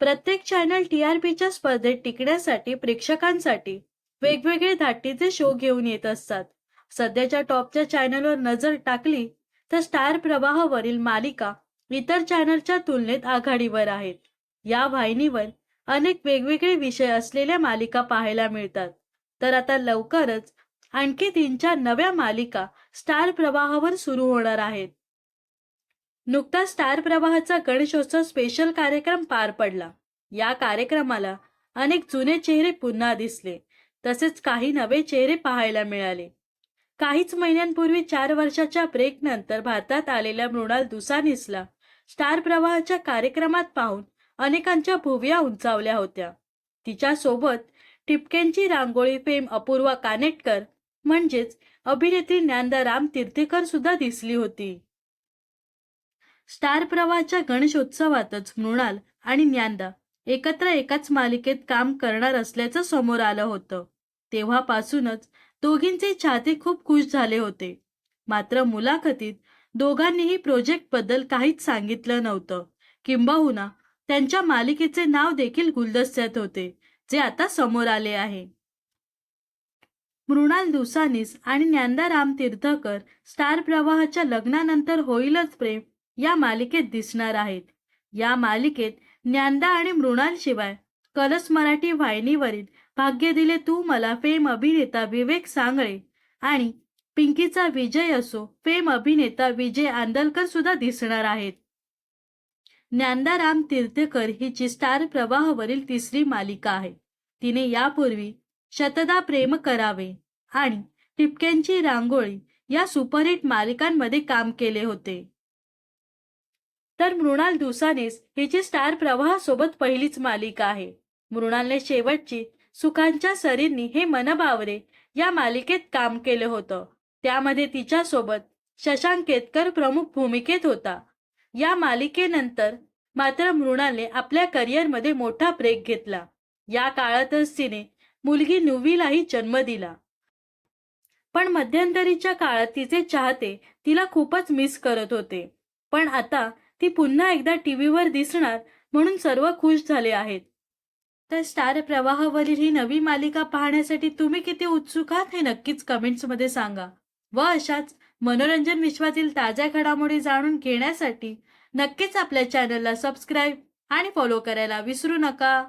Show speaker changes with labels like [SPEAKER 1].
[SPEAKER 1] प्रत्येक चॅनल टीआरपीच्या स्पर्धेत टिकण्यासाठी प्रेक्षकांसाठी वेगवेगळे धाटीचे शो घेऊन येत असतात. सध्याच्या टॉपच्या चॅनलवर नजर टाकली तर स्टार प्रवाहावरील मालिका इतर चॅनलच्या तुलनेत आघाडीवर आहेत. या वाहिनीवर अनेक वेगवेगळे विषय असलेल्या मालिका पाहायला मिळतात. तर आता लवकरच आणखी तीन चार नव्या मालिका स्टार प्रवाहावर सुरू होणार आहेत. नुकताच स्टार प्रवाहाचा गणेशोत्सव स्पेशल कार्यक्रम पार पडला. या कार्यक्रमाला अनेक जुने चेहरे पुन्हा दिसले. तसेच काही नवे चेहरे पाहायला मिळाले. काहीच महिन्यांपूर्वी चार वर्षाच्या ब्रेक नंतर भारतात आलेल्या मृणाल दुसानीसला स्टार प्रवाहाच्या कार्यक्रमात पाहून अनेकांच्या भुव्या उंचावल्या होत्या. तिच्यासोबत टिपकेंची रांगोळी फेम अपूर्वा कानेटकर म्हणजेच अभिनेत्री ज्ञानदा राम तीर्थेकर सुद्धा दिसली होती. स्टार प्रवाहाच्या गणेशोत्सवातच मृणाल आणि ज्ञानदा एकत्र एकाच मालिकेत काम करणार असल्याचं समोर आलं होतं. तेव्हापासूनच दोघींचे चाहते खूप खुश झाले होते. मात्र मुलाखतीत दोघांनीही प्रोजेक्टबद्दल काहीच सांगितलं नव्हतं. किंबहुना त्यांच्या मालिकेचे नाव देखील गुलदस्त्यात होते जे आता समोर आले आहे. मृणाल दुसानीस आणि ज्ञानदा राम तीर्थकर स्टार प्रवाहाच्या लग्नानंतर होईलच प्रेम या मालिकेत दिसणार आहेत. या मालिकेत ज्ञानदा आणि मृणालशिवाय कलस मराठी वाहिनीवरील भाग्य दिले तू मला फेम अभिनेता विवेक सांगळे आणि पिंकीचा विजय असो फेम अभिनेता विजय आंदलकर सुद्धा दिसणार आहेत. ज्ञानदा राम तीर्थकर हिची स्टार प्रवाहावरील तिसरी मालिका आहे. तिने यापूर्वी शतदा प्रेम करावे आणि टिपक्यांची रांगोळी या सुपरहिट मालिकांमध्ये काम केले होते. तर मृणाल दिवसानेच हिची स्टार प्रवाहासोबत पहिलीच मालिका आहे. मृणालने शेवटची सुखांच्या सरींनी हे मनबावरे या मालिकेत काम केलं होतं. त्यामध्ये तिच्यासोबत शशांक केतकर प्रमुख भूमिकेत होता. या मालिकेनंतर मात्र मृणालने आपल्या करिअरमध्ये मोठा ब्रेक घेतला. या काळातच तिने मुलगी नुवीलाही जन्म दिला. पण मध्यंतरीच्या काळात तिचे चाहते तिला खूपच मिस करत होते. पण आता ती पुन्हा एकदा टी व्हीवर दिसणार म्हणून सर्व खुश झाले आहेत. तर स्टार प्रवाहावरील ही नवी मालिका पाहण्यासाठी तुम्ही किती उत्सुक आहात हे नक्कीच कमेंट्समध्ये सांगा व अशाच मनोरंजन विश्वातील ताज्या घडामोडी जाणून घेण्यासाठी नक्कीच आपल्या चॅनलला सबस्क्राईब आणि फॉलो करायला विसरू नका.